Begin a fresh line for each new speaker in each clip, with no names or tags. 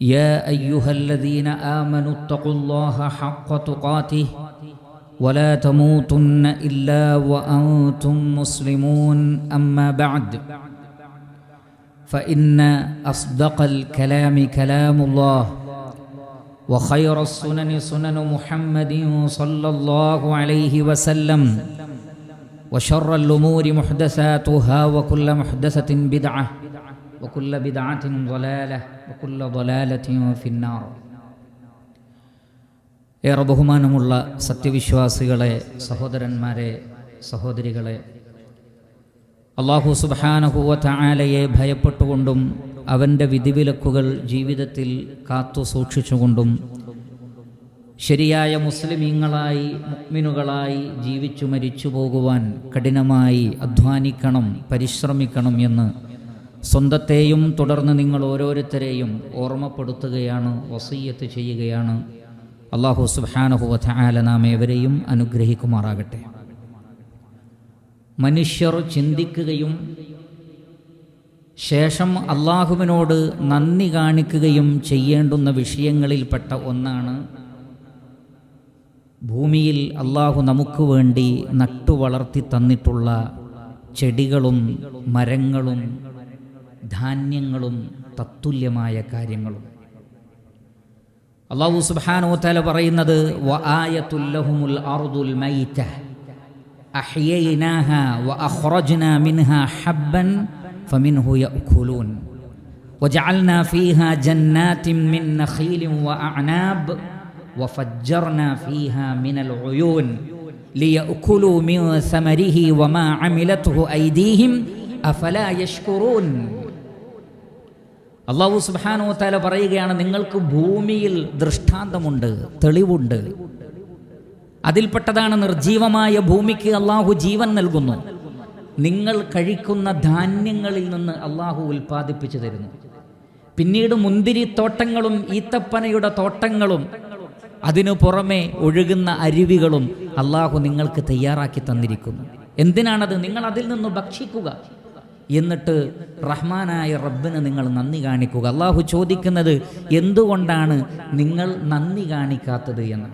يا أيها الذين آمنوا اتقوا الله حق تقاته ولا تموتن إلا وأنتم مسلمون. أما بعد فإن أصدق الكلام كلام الله وخير السنن سنن محمد صلى الله عليه وسلم وشر الأمور محدثاتها وكل محدثة بدعة وكل بدعة ضلالة وكل ضلالة في النار ഏറെ ബഹുമാനമുള്ള സത്യവിശ്വാസികളെ സഹോദരന്മാരെ സഹോദരികളെ അള്ളാഹു സുബാനഹുവ തായാലയെ ഭയപ്പെട്ടുകൊണ്ടും അവൻ്റെ വിധിവിലക്കുകൾ ജീവിതത്തിൽ കാത്തു സൂക്ഷിച്ചുകൊണ്ടും ശരിയായ മുസ്ലിമീങ്ങളായി മുക്മിനുകളായി ജീവിച്ചു മരിച്ചു പോകുവാൻ കഠിനമായി അധ്വാനിക്കണം പരിശ്രമിക്കണം എന്ന് സ്വന്തത്തെയും തുടർന്ന് നിങ്ങൾ ഓരോരുത്തരെയും ഓർമ്മപ്പെടുത്തുകയാണ് വസീയത്ത് ചെയ്യുകയാണ്. അള്ളാഹു സുബാനഹുവ ആല നാം ഏവരെയും അനുഗ്രഹിക്കുമാറാകട്ടെ. മനുഷ്യർ ചിന്തിക്കുകയും ശേഷം അള്ളാഹുവിനോട് നന്ദി കാണിക്കുകയും ചെയ്യേണ്ടുന്ന വിഷയങ്ങളിൽപ്പെട്ട ഒന്നാണ് ഭൂമിയിൽ അള്ളാഹു നമുക്ക് വേണ്ടി നട്ടുവളർത്തി തന്നിട്ടുള്ള ചെടികളും മരങ്ങളും ധാന്യങ്ങളും തത്തുല്യമായ കാര്യങ്ങളും അള്ളാഹു സുബ്ഹാനഹു തആല പറയുന്നത് വആയത്തുല്ലഹുമുൽ അർദുൽ മൈത അഹ്യൈനാഹ വഅഖ്റജ്നാ മിൻഹാ ഹബ്ബൻ ഫമിൻഹു യഅഖുലൂൻ وجعلنا فيها جنات من نخيل وأعناب وفجرنا فيها من العيون ليأكلوا من ثمره وما عملته أيديهم അഫല യഷ്കുറൂൻ അള്ളാഹു സുബാനോ താല പറയുകയാണ് നിങ്ങൾക്ക് ഭൂമിയിൽ ദൃഷ്ടാന്തമുണ്ട് തെളിവുണ്ട്. അതിൽപ്പെട്ടതാണ് നിർജീവമായ ഭൂമിക്ക് അള്ളാഹു ജീവൻ നൽകുന്നു. നിങ്ങൾ കഴിക്കുന്ന ധാന്യങ്ങളിൽ നിന്ന് അള്ളാഹു ഉൽപ്പാദിപ്പിച്ചു തരുന്നു. പിന്നീട് മുന്തിരി തോട്ടങ്ങളും ഈത്തപ്പനയുടെ തോട്ടങ്ങളും അതിനു പുറമെ ഒഴുകുന്ന അരുവികളും അള്ളാഹു നിങ്ങൾക്ക് തയ്യാറാക്കി തന്നിരിക്കുന്നു. എന്തിനാണത്? നിങ്ങൾ അതിൽ നിന്ന് ഭക്ഷിക്കുക. എന്നിട്ട് റഹ്മാനായ റബ്ബിന് നിങ്ങൾ നന്ദി കാണിക്കുക അള്ളാഹു ചോദിക്കുന്നത് എന്തുകൊണ്ടാണ് നിങ്ങൾ നന്ദി കാണിക്കാത്തത് എന്ന്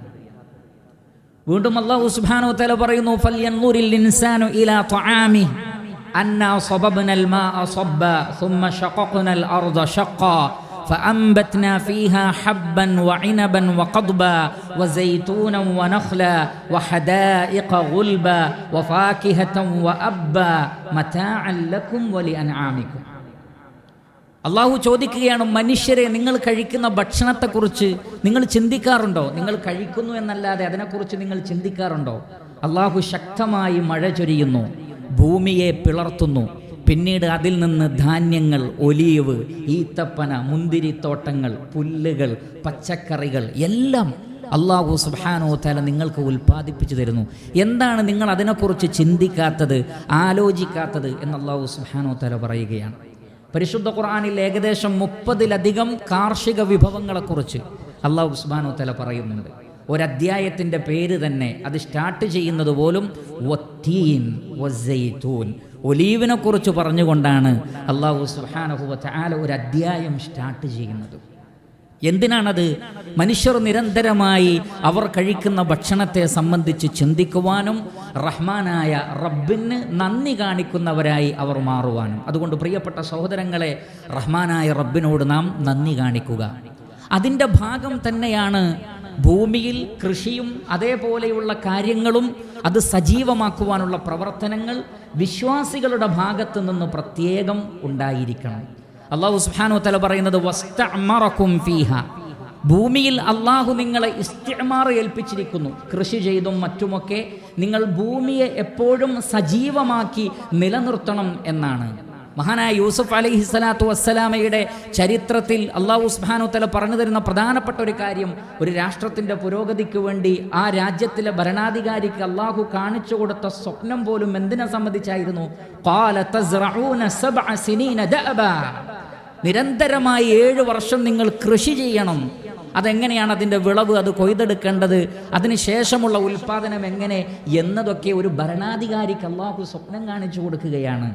വീണ്ടും അള്ളാഹു സുബ്ഹാനഹു തആല പറയുന്നു ഫൽയൻദുരിൽ ഇൻസാനു ഇലാ തആമി അന്നാ സബബ്നൽ മാഅ സബ്ബ ثم شققنا الأرض شقا فأنبتنا فيها حبا وعنبا وقضبا وزيتونا ونخلا وحدائق غلبا وفاكهة وأبا متاعا لكم ولأنعامكم അള്ളാഹു ചോദിക്കുകയാണ് മനുഷ്യരെ നിങ്ങൾ കഴിക്കുന്ന ഭക്ഷണത്തെക്കുറിച്ച് നിങ്ങൾ ചിന്തിക്കാറുണ്ടോ നിങ്ങൾ കഴിക്കുന്നു എന്നല്ലാതെ അതിനെക്കുറിച്ച് നിങ്ങൾ ചിന്തിക്കാറുണ്ടോ അള്ളാഹു ശക്തമായി മഴ ചൊരിയുന്നു ഭൂമിയെ പിളർത്തുന്നു പിന്നീട് അതിൽ നിന്ന് ധാന്യങ്ങൾ ഒലീവ് ഈത്തപ്പന മുന്തിരിത്തോട്ടങ്ങൾ പുല്ലുകൾ പച്ചക്കറികൾ എല്ലാം അള്ളാഹു സുബാനോ തല നിങ്ങൾക്ക് ഉൽപ്പാദിപ്പിച്ചു തരുന്നു. എന്താണ് നിങ്ങൾ അതിനെക്കുറിച്ച് ചിന്തിക്കാത്തത് ആലോചിക്കാത്തത് എന്ന് അള്ളാഹു സുബാനോ തല പറയുകയാണ്. പരിശുദ്ധ ഖുർആാനിൽ ഏകദേശം മുപ്പതിലധികം കാർഷിക വിഭവങ്ങളെക്കുറിച്ച് അള്ളാഹു സുബാനോ തല പറയുന്നുണ്ട്. ഒരധ്യായത്തിന്റെ പേര് തന്നെ അത് സ്റ്റാർട്ട് ചെയ്യുന്നത് പോലും ഒലീവിനെ കുറിച്ച് പറഞ്ഞുകൊണ്ടാണ് അള്ളാഹു സുഹാനഹുബത്ത് ആല ഒരു അധ്യായം സ്റ്റാർട്ട് ചെയ്യുന്നത്. എന്തിനാണത്? മനുഷ്യർ നിരന്തരമായി അവർ കഴിക്കുന്ന ഭക്ഷണത്തെ സംബന്ധിച്ച് ചിന്തിക്കുവാനും റഹ്മാനായ റബ്ബിന് നന്ദി കാണിക്കുന്നവരായി അവർ മാറുവാനും. അതുകൊണ്ട് പ്രിയപ്പെട്ട സഹോദരങ്ങളെ റഹ്മാനായ റബ്ബിനോട് നാം നന്ദി കാണിക്കുക. അതിന്റെ ഭാഗം തന്നെയാണ് ഭൂമിയിൽ കൃഷിയും അതേപോലെയുള്ള കാര്യങ്ങളും അത് സജീവമാക്കുവാനുള്ള പ്രവർത്തനങ്ങൾ വിശ്വാസികളുടെ ഭാഗത്തു നിന്ന് പ്രത്യേകം ഉണ്ടായിരിക്കണം. അള്ളാഹു സുഹാനു തല പറയുന്നത് ഫീഹ. ഭൂമിയിൽ അള്ളാഹു നിങ്ങളെ ഇസ്തിമാർ ഏൽപ്പിച്ചിരിക്കുന്നു. കൃഷി ചെയ്തും മറ്റുമൊക്കെ നിങ്ങൾ ഭൂമിയെ എപ്പോഴും സജീവമാക്കി നിലനിർത്തണം എന്നാണ്. മഹാനായ യൂസഫ് അലൈഹി സ്വലാത്തു വസ്സലാമയുടെ ചരിത്രത്തിൽ അള്ളാഹു സുബ്ഹാനഹു തല പറഞ്ഞു തരുന്ന പ്രധാനപ്പെട്ട ഒരു കാര്യം ഒരു രാഷ്ട്രത്തിന്റെ പുരോഗതിക്ക് വേണ്ടി ആ രാജ്യത്തിലെ ഭരണാധികാരിക്ക് അള്ളാഹു കാണിച്ചു കൊടുത്ത സ്വപ്നം പോലും എന്തിനെ സംബന്ധിച്ചായിരുന്നു. നിരന്തരമായി ഏഴ് വർഷം നിങ്ങൾ കൃഷി ചെയ്യണം. അതെങ്ങനെയാണ് അതിന്റെ വിളവ് അത് കൊയ്തെടുക്കേണ്ടത് അതിനുശേഷമുള്ള ഉൽപ്പാദനം എങ്ങനെ എന്നതൊക്കെ ഒരു ഭരണാധികാരിക്ക് അള്ളാഹു സ്വപ്നം കാണിച്ചു കൊടുക്കുകയാണ്.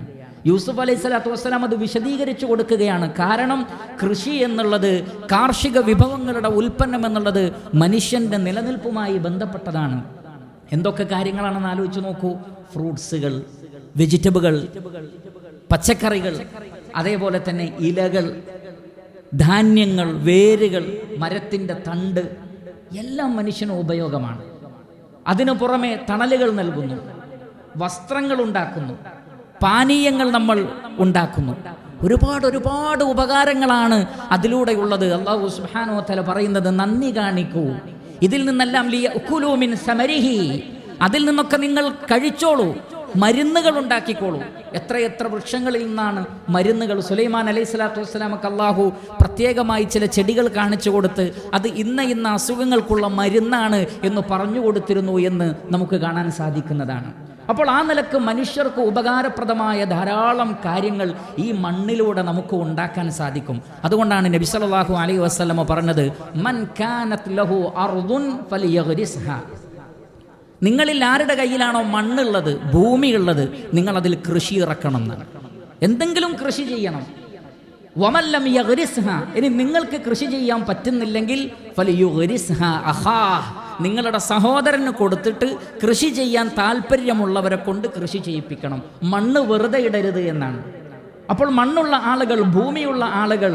യൂസുഫ് അലൈഹി സ്വലാത്തു വസ്സലാം അത് വിശദീകരിച്ചു കൊടുക്കുകയാണ്. കാരണം കൃഷി എന്നുള്ളത് കാർഷിക വിഭവങ്ങളുടെ ഉൽപ്പന്നം എന്നുള്ളത് മനുഷ്യന്റെ നിലനിൽപ്പുമായി ബന്ധപ്പെട്ടതാണ്. എന്തൊക്കെ കാര്യങ്ങളാണെന്ന് ആലോചിച്ച് നോക്കൂ. ഫ്രൂട്ട്സുകൾ വെജിറ്റബിളുകൾ പച്ചക്കറികൾ അതേപോലെ തന്നെ ഇലകൾ ധാന്യങ്ങൾ വേരുകൾ മരത്തിന്റെ തണ്ട് എല്ലാം മനുഷ്യന് ഉപയോഗമാണ്. അതിനു പുറമെ തണലുകൾ നൽകുന്നു. വസ്ത്രങ്ങൾ ഉണ്ടാക്കുന്നു. പാനീയങ്ങൾ നമ്മൾ ഉണ്ടാക്കുന്നു. ഒരുപാട് ഒരുപാട് ഉപകാരങ്ങളാണ് അതിലൂടെയുള്ളത്. അള്ളാഹു സുഹാനോ തല പറയുന്നത് നന്ദി കാണിക്കൂ. ഇതിൽ നിന്നെല്ലാം ലിയ മിൻ സമരിഹി. അതിൽ നിന്നൊക്കെ നിങ്ങൾ കഴിച്ചോളൂ. മരുന്നുകൾ ഉണ്ടാക്കിക്കോളൂ. എത്രയെത്ര വൃക്ഷങ്ങളിൽ നിന്നാണ് മരുന്നുകൾ. സുലൈമാൻ അലൈഹി സ്വലാത്തു വസ്സലാമക്ക് അള്ളാഹു പ്രത്യേകമായി ചില ചെടികൾ കാണിച്ചു കൊടുത്ത് അത് ഇന്ന ഇന്ന അസുഖങ്ങൾക്കുള്ള മരുന്നാണ് എന്ന് പറഞ്ഞു കൊടുത്തിരുന്നു എന്ന് നമുക്ക് കാണാൻ സാധിക്കുന്നതാണ്. അപ്പോൾ ആ നിലയ്ക്ക് മനുഷ്യർക്ക് ഉപകാരപ്രദമായ ധാരാളം കാര്യങ്ങൾ ഈ മണ്ണിലൂടെ നമുക്ക് ഉണ്ടാക്കാൻ സാധിക്കും. അതുകൊണ്ടാണ് നബി സല്ലല്ലാഹു അലൈഹി വസല്ലമ പറഞ്ഞത് മൻ കാനത് ലഹു നിങ്ങളിൽ ആരുടെ കയ്യിലാണോ മണ്ണുള്ളത് ഭൂമിയുള്ളത് നിങ്ങൾ അതിൽ കൃഷി ഇറക്കണം എന്നാണ്. എന്തെങ്കിലും കൃഷി ചെയ്യണം. വമല്ലം യഗ്രിസ്ഹ. ഇനി നിങ്ങൾക്ക് കൃഷി ചെയ്യാൻ പറ്റുന്നില്ലെങ്കിൽ ഫലിയുഗ്രിസ്ഹ അഹാ. നിങ്ങളുടെ സഹോദരന് കൊടുത്തിട്ട് കൃഷി ചെയ്യാൻ താല്പര്യമുള്ളവരെ കൊണ്ട് കൃഷി ചെയ്യിപ്പിക്കണം. മണ്ണ് വെറുതെ ഇടരുത് എന്നാണ്. അപ്പോൾ മണ്ണുള്ള ആളുകൾ ഭൂമിയുള്ള ആളുകൾ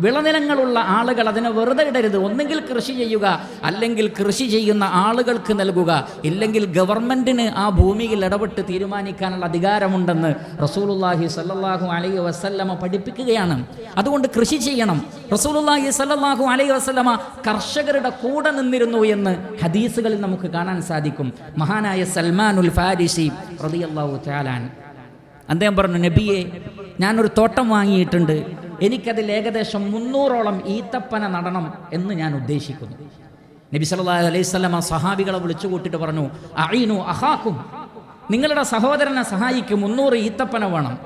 വിളനിലങ്ങളുള്ള ആളുകൾ അതിനെ വെറുതെ ഇടരുത്. ഒന്നെങ്കിൽ കൃഷി ചെയ്യുക അല്ലെങ്കിൽ കൃഷി ചെയ്യുന്ന ആളുകൾക്ക് നൽകുക. ഇല്ലെങ്കിൽ ഗവൺമെന്റിന് ആ ഭൂമിയിൽ ഇടപെട്ട് തീരുമാനിക്കാനുള്ള അധികാരമുണ്ടെന്ന് റസൂലുള്ളാഹി സല്ലാഹു അലൈഹി വസല്ലമ പഠിപ്പിക്കുകയാണ്. അതുകൊണ്ട് കൃഷി ചെയ്യണം. റസൂലുള്ളാഹി സല്ലാഹു അലൈഹി വസല്ലമ കർഷകരുടെ കൂടെ നിന്നിരുന്നു എന്ന് ഹദീസുകളിൽ നമുക്ക് കാണാൻ സാധിക്കും. മഹാനായ സൽമാനുൽ ഫാരിസി റളിയല്ലാഹു ചാലാൻ അദ്ദേഹം പറഞ്ഞു നബിയെ ഞാനൊരു തോട്ടം വാങ്ങിയിട്ടുണ്ട്. എനിക്കതിൽ ഏകദേശം മുന്നൂറോളം ഈത്തപ്പന നടണം എന്ന് ഞാൻ ഉദ്ദേശിക്കുന്നു. നബി സല്ലല്ലാഹു അലൈഹി വസല്ലമ സഹാബികളെ വിളിച്ചു കൂട്ടിട്ട് പറഞ്ഞു അഈനു അഹാക്കും. നിങ്ങളുടെ സഹോദരനെ സഹായിക്കും മുന്നൂറ് ഈത്തപ്പന വേണം.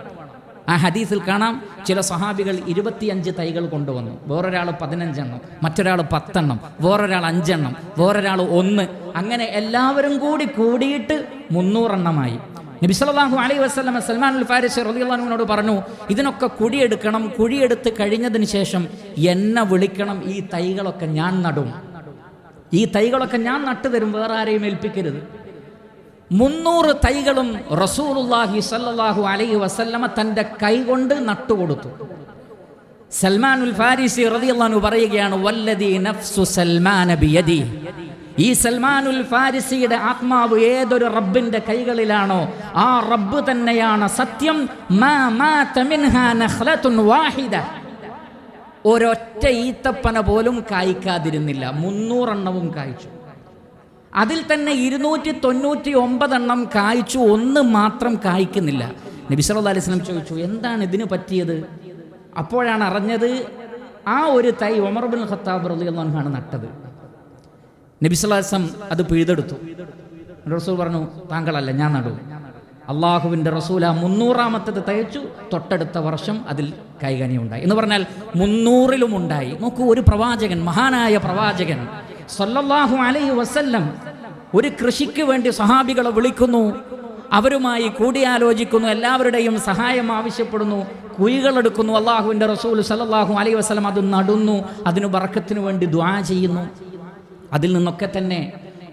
ആ ഹദീസിൽ കാണാം ചില സഹാബികൾ ഇരുപത്തിയഞ്ച് തൈകൾ കൊണ്ടുവന്നു. വേറൊരാൾ പതിനഞ്ചെണ്ണം മറ്റൊരാൾ പത്തെണ്ണം വേറൊരാൾ അഞ്ചെണ്ണം വേറൊരാൾ ഒന്ന്. അങ്ങനെ എല്ലാവരും കൂടി കൂടിയിട്ട് മുന്നൂറെണ്ണമായി. നബി സല്ലല്ലാഹു അലൈ സൽമാൻ അൽ ഫാരിസ് റളിയല്ലാഹുവിനോട് പറഞ്ഞു ഇതിനൊക്കെ കുഴിയെടുക്കണം കുഴിയെടുത്ത് കഴിഞ്ഞതിന് ശേഷം എന്നെ വിളിക്കണം ഈ തൈകളൊക്കെ ഞാൻ നടും. ഈ തൈകളൊക്കെ ഞാൻ നട്ടുതരും വേറെ ആരെയും ഏൽപ്പിക്കരുത്. മുന്നൂറ് തൈകളും റസൂലുള്ളാഹി സല്ലാഹു അലൈഹി വസല്ലമ തന്റെ കൈകൊണ്ട് നട്ടുകൊടുത്തു ഉൽ ഫാരിസി റളിയല്ലാഹു പറയുകയാണ് വല്ലതി നഫ്സു സൽമാൻ ബിയദി. ഈ സൽമാനുൽ ഫാരിസിയുടെ ആത്മാവ് ഏതൊരു റബ്ബിന്റെ കൈകളിലാണോ ആ റബ്ബ് തന്നെയാണ് സത്യം. ഒരൊറ്റ ഈത്തപ്പന പോലും കായ്ക്കാതിരുന്നില്ല. മുന്നൂറെണ്ണവും കായ്ച്ചു. അതിൽ തന്നെ ഇരുന്നൂറ്റി തൊണ്ണൂറ്റി ഒമ്പതെണ്ണം കായ്ച്ചു. ഒന്ന് മാത്രം കായ്ക്കുന്നില്ല. നബി സല്ലല്ലാഹു അലൈഹി വസല്ലം ചോദിച്ചു എന്താണ് ഇതിന് പറ്റിയത്? അപ്പോഴാണ് അറിഞ്ഞത് ആ ഒരു തൈ ഉമർ ബിൻ ഖത്താബ് ആണ് നട്ടത്. നബി സല്ലല്ലാഹു അലൈഹി വസല്ലം അത് പിഴുതെടുത്തു. റസൂൽ പറഞ്ഞു താങ്കളല്ല ഞാൻ നടു. അള്ളാഹുവിന്റെ റസൂൽ ആ മുന്നൂറാമത്തത് തയ്ച്ചു. തൊട്ടടുത്ത വർഷം അതിൽ കൈകനി ഉണ്ടായി. എന്ന് പറഞ്ഞാൽ മുന്നൂറിലും ഉണ്ടായി. നോക്കൂ ഒരു പ്രവാചകൻ മഹാനായ പ്രവാചകൻ സല്ലല്ലാഹു അലൈ വസല്ലം ഒരു കൃഷിക്ക് വേണ്ടി സഹാബികളെ വിളിക്കുന്നു. അവരുമായി കൂടിയാലോചിക്കുന്നു. എല്ലാവരുടെയും സഹായം ആവശ്യപ്പെടുന്നു. കുഴികളെടുക്കുന്നു അള്ളാഹുവിന്റെ റസൂൽ സല്ലല്ലാഹു അലൈഹി വസ്ലം അത് നടുന്നു. അതിന് വർക്കത്തിന് വേണ്ടി ദ്വാ ചെയ്യുന്നു. അതിൽ നിന്നൊക്കെ തന്നെ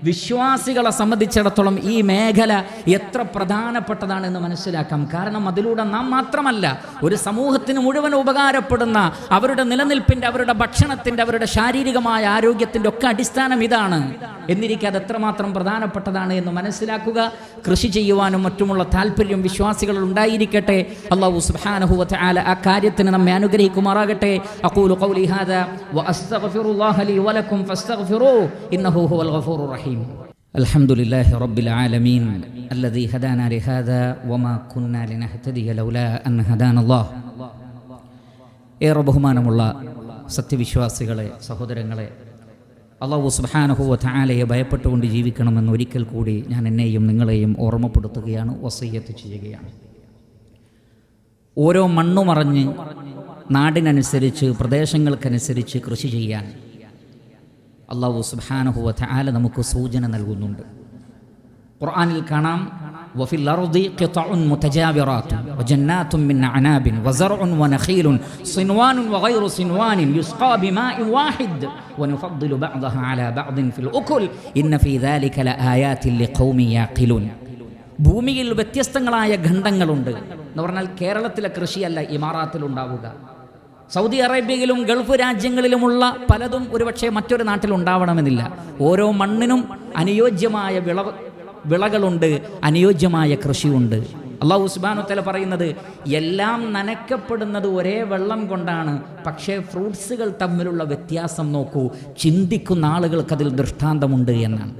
വിശ്വാസികളെ സംബന്ധിച്ചിടത്തോളം ഈ മേഖല എത്ര പ്രധാനപ്പെട്ടതാണെന്ന് മനസ്സിലാക്കാം. കാരണം അതിലൂടെ നാം മാത്രമല്ല ഒരു സമൂഹത്തിന് മുഴുവൻ ഉപകാരപ്പെടുന്ന അവരുടെ നിലനിൽപ്പിന്റെ അവരുടെ ഭക്ഷണത്തിന്റെ അവരുടെ ശാരീരികമായ ആരോഗ്യത്തിന്റെ ഒക്കെ അടിസ്ഥാനം ഇതാണ്. എന്നിരിക്കെ അത് എത്രമാത്രം പ്രധാനപ്പെട്ടതാണ് എന്ന് മനസ്സിലാക്കുക കൃഷി ചെയ്യുവാനും മറ്റുമുള്ള താല്പര്യം വിശ്വാസികൾ ഉണ്ടായിരിക്കട്ടെ. അള്ളാഹു സുബ്ഹാനഹു വതആല ആ കാര്യത്തിന് നമ്മെ അനുഗ്രഹിക്കുമാറാകട്ടെ. അഖൂലു ഖൗലി വ അസ്തഗ്ഫിറുല്ലാഹ ലി വലക്കും ഫസ്തഗ്ഫിറൂ ഇന്നഹു ഹുവൽ ഗഫൂറുർ റഹീം الحمد لله رب العالمين الذي هدانا لهذا وما كنا لنهتدي لولا أن هدانا الله ഏറെ ബഹുമാനമുള്ള സത്യവിശ്വാസികളെ സഹോദരങ്ങളെ അള്ളാഹു സുബാനഹുവ താലയെ ഭയപ്പെട്ടുകൊണ്ട് ജീവിക്കണമെന്ന് ഒരിക്കൽ കൂടി ഞാൻ എന്നെയും നിങ്ങളെയും ഓർമ്മപ്പെടുത്തുകയാണ് വസയ്യത്ത് ചെയ്യുകയാണ് ഓരോ മണ്ണുമറഞ്ഞ് നാടിനനുസരിച്ച് പ്രദേശങ്ങൾക്കനുസരിച്ച് കൃഷി ചെയ്യാൻ അള്ളാഹു സുബാനഹുവ താല നമുക്ക് സൂചന നൽകുന്നുണ്ട് ഖുർആനിൽ കാണാം وفي الأرض قطع متجاورات وجنات من أعناب وزرع ونخيل صنوان وغير صنوان يسقى بماء واحد ونفضل بعضها على بعض في الأكل إن في ذلك لآيات لقوم يعقلون ഭൂമിയിൽ വ്യത്യസ്തങ്ങളായ ഖണ്ഡങ്ങളുണ്ട് എന്ന് പറഞ്ഞാൽ കേരളത്തിലെ കൃഷിയല്ല ഇമാറാത്തിൽ ഉണ്ടാവുക സൗദി അറേബ്യയിലും ഗൾഫ് രാജ്യങ്ങളിലുമുള്ള പലതും ഒരുപക്ഷെ മറ്റൊരു നാട്ടിൽ ഉണ്ടാവണമെന്നില്ല ഓരോ മണ്ണിനും അനുയോജ്യമായ വിള വിളകളുണ്ട് അനുയോജ്യമായ കൃഷിയുണ്ട്. അള്ളാഹു ഉസ്ബാനുത്തല പറയുന്നത് എല്ലാം നനയ്ക്കപ്പെടുന്നത് ഒരേ വെള്ളം കൊണ്ടാണ്. പക്ഷേ ഫ്രൂട്ട്സുകൾ തമ്മിലുള്ള വ്യത്യാസം നോക്കൂ. ചിന്തിക്കുന്ന ആളുകൾക്ക് അതിൽ ദൃഷ്ടാന്തമുണ്ട് എന്നാണ്.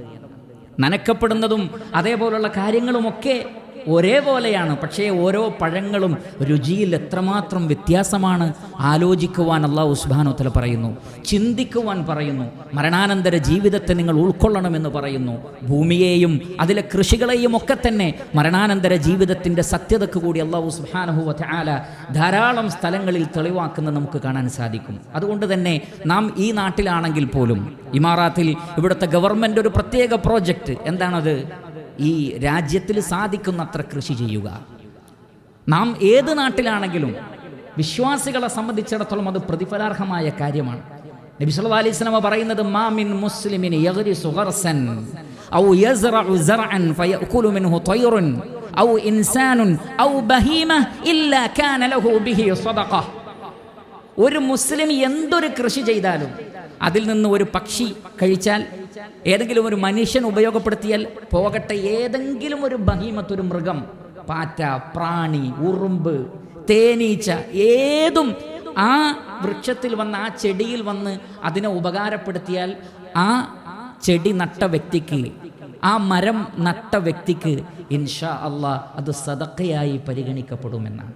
നനയ്ക്കപ്പെടുന്നതും അതേപോലുള്ള കാര്യങ്ങളുമൊക്കെ ഒരേപോലെയാണ്. പക്ഷേ ഓരോ പഴങ്ങളും രുചിയിൽ എത്രമാത്രം വ്യത്യാസമാണ് ആലോചിക്കുവാൻ അള്ളാഹു ഉസ്ബാനോത്തല പറയുന്നു. ചിന്തിക്കുവാൻ പറയുന്നു. മരണാനന്തര ജീവിതത്തെ നിങ്ങൾ ഉൾക്കൊള്ളണമെന്ന് പറയുന്നു. ഭൂമിയെയും അതിലെ കൃഷികളെയും ഒക്കെ തന്നെ മരണാനന്തര ജീവിതത്തിന്റെ സത്യതക്ക് കൂടി അള്ളാഹു സുബാനഹുവ ആല ധാരാളം സ്ഥലങ്ങളിൽ തെളിവാക്കുന്നത് നമുക്ക് കാണാൻ സാധിക്കും. അതുകൊണ്ട് തന്നെ നാം ഈ നാട്ടിലാണെങ്കിൽ പോലും ഇമാറാത്തിൽ ഇവിടുത്തെ ഗവൺമെന്റ് ഒരു പ്രത്യേക പ്രോജക്റ്റ്. എന്താണത്? ഈ രാജ്യത്തിൽ സാധിക്കുന്നത്ര കൃഷി ചെയ്യുക. നാം ഏത് നാട്ടിലാണെങ്കിലും വിശ്വാസികളെ സംബന്ധിച്ചിടത്തോളം അത് പ്രതിഫലാർഹമായ കാര്യമാണ്. നബി സല്ലല്ലാഹു അലൈഹി വസല്ലം പറയുന്നത് മാമിൻ മുസ്ലിമിന് ഔ യസ്റഉ സർഅൻ ഫയഅകുലു മിൻഹു തയ്റുൻ ഔ ഇൻസാനുൻ ഔ ബഹീമ ഇല്ലാ കാന ലഹു ബിഹി സദഖ ഒരു മുസ്ലിം എന്തൊരു കൃഷി ചെയ്താലും അതിൽ നിന്ന് ഒരു പക്ഷി കഴിച്ചാൽ ഏതെങ്കിലും ഒരു മനുഷ്യൻ ഉപയോഗപ്പെടുത്തിയാൽ പോകട്ടെ ഏതെങ്കിലും ഒരു ബഹിമത്തൊരു മൃഗം പാറ്റ പ്രാണി ഉറുമ്പ് തേനീച്ച ഏതും ആ വൃക്ഷത്തിൽ വന്ന് ആ ചെടിയിൽ വന്ന് അതിനെ ഉപകാരപ്പെടുത്തിയാൽ ആ ചെടി നട്ട വ്യക്തിക്ക് ആ മരം നട്ട വ്യക്തിക്ക് ഇൻഷാ അള്ളാ അത് സദക്കയായി പരിഗണിക്കപ്പെടുമെന്നാണ്.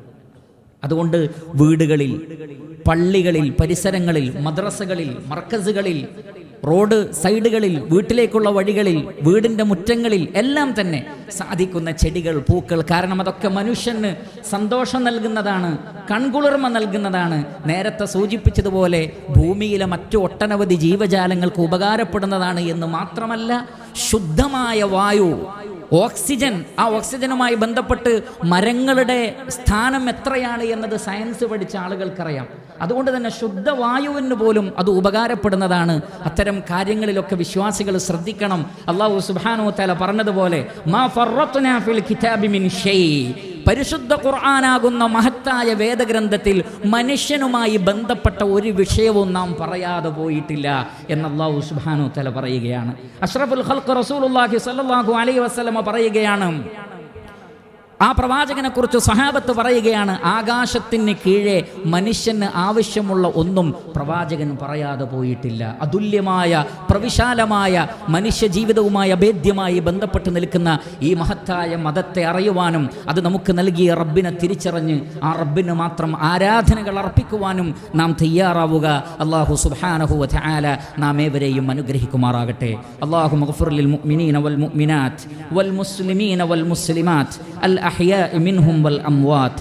അതുകൊണ്ട് വീടുകളിൽ പള്ളികളിൽ പരിസരങ്ങളിൽ മദ്രസകളിൽ മർക്കസുകളിൽ റോഡ് സൈഡുകളിൽ വീട്ടിലേക്കുള്ള വഴികളിൽ വീടിന്റെ മുറ്റങ്ങളിൽ എല്ലാം തന്നെ സാധിക്കുന്ന ചെടികൾ പൂക്കൾ. കാരണം അതൊക്കെ മനുഷ്യന് സന്തോഷം നൽകുന്നതാണ് കൺകുളിർമ നൽകുന്നതാണ്. നേരത്തെ സൂചിപ്പിച്ചതുപോലെ ഭൂമിയിലെ മറ്റു ഒട്ടനവധി ജീവജാലങ്ങൾക്ക് ഉപകാരപ്പെടുന്നതാണ് എന്ന് മാത്രമല്ല ശുദ്ധമായ വായു ഓക്സിജൻ ആ ഓക്സിജനുമായി ബന്ധപ്പെട്ട് മരങ്ങളുടെ സ്ഥാനം എത്രയാണ് എന്നത് സയൻസ് പഠിച്ച ആളുകൾക്കറിയാം. അതുകൊണ്ട് തന്നെ ശുദ്ധവായുവിന് പോലും അത് ഉപകാരപ്പെടുന്നതാണ്. അത്തരം കാര്യങ്ങളിലൊക്കെ വിശ്വാസികൾ ശ്രദ്ധിക്കണം. അള്ളാഹു സുബാനോ തല പറഞ്ഞതുപോലെ മാ ഫിൽ പരിശുദ്ധ ഖുർആാനാകുന്ന മഹത്തായ വേദഗ്രന്ഥത്തിൽ മനുഷ്യനുമായി ബന്ധപ്പെട്ട ഒരു വിഷയവും നാം പറയാതെ പോയിട്ടില്ല എന്ന് അള്ളാഹു സുബാനു തല പറയുകയാണ്. അഷ്റഫുൽ ഹൽക്ക് റസൂലുള്ളാഹി സ്വല്ലല്ലാഹു അലൈഹി വസ്ലമ പറയുകയാണ് ആ പ്രവാചകനെ കുറിച്ച് സഹാബത്ത് പറയുകയാണ് ആകാശത്തിന് കീഴെ മനുഷ്യന് ആവശ്യമുള്ള ഒന്നും പ്രവാചകൻ പറയാതെ പോയിട്ടില്ല. അതുല്യമായ പ്രവിശാലമായ മനുഷ്യ ജീവിതവുമായി അഭേദ്യമായി ബന്ധപ്പെട്ട് നിൽക്കുന്ന ഈ മഹത്തായ മതത്തെ അറിയുവാനും അത് നമുക്ക് നൽകിയ റബ്ബിനെ തിരിച്ചറിഞ്ഞ് ആ റബ്ബിന് മാത്രം ആരാധനകൾ അർപ്പിക്കുവാനും നാം തയ്യാറാവുക. അള്ളാഹു സുബ്ഹാനഹു ആല നാം ഏവരെയും അനുഗ്രഹിക്കുമാറാകട്ടെ. അള്ളാഹു മുഖഫുറിൽ മുഅ്മിനീന വൽ മുഅ്മിനാത്ത് വൽ മുസ്ലിമീന വൽ മുസ്ലിമാത്ത്. അൽ الأحياء منهم والأموات.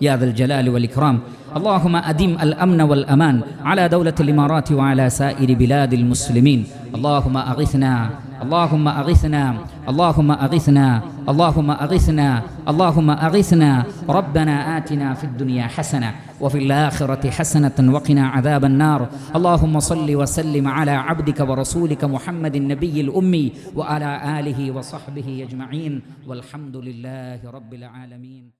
يا ذا الجلال والإكرام. اللهم أدم الأمن والأمان على دولة الإمارات وعلى سائر بلاد المسلمين. اللهم أغثنا اللهم أغثنا اللهم أغثنا اللهم أغثنا اللهم أغثنا. ربنا آتنا في الدنيا حسنة وفي الآخرة حسنة وقنا عذاب النار. اللهم صل وسلم على عبدك ورسولك محمد النبي الأمي وعلى آله وصحبه أجمعين. والحمد لله رب العالمين.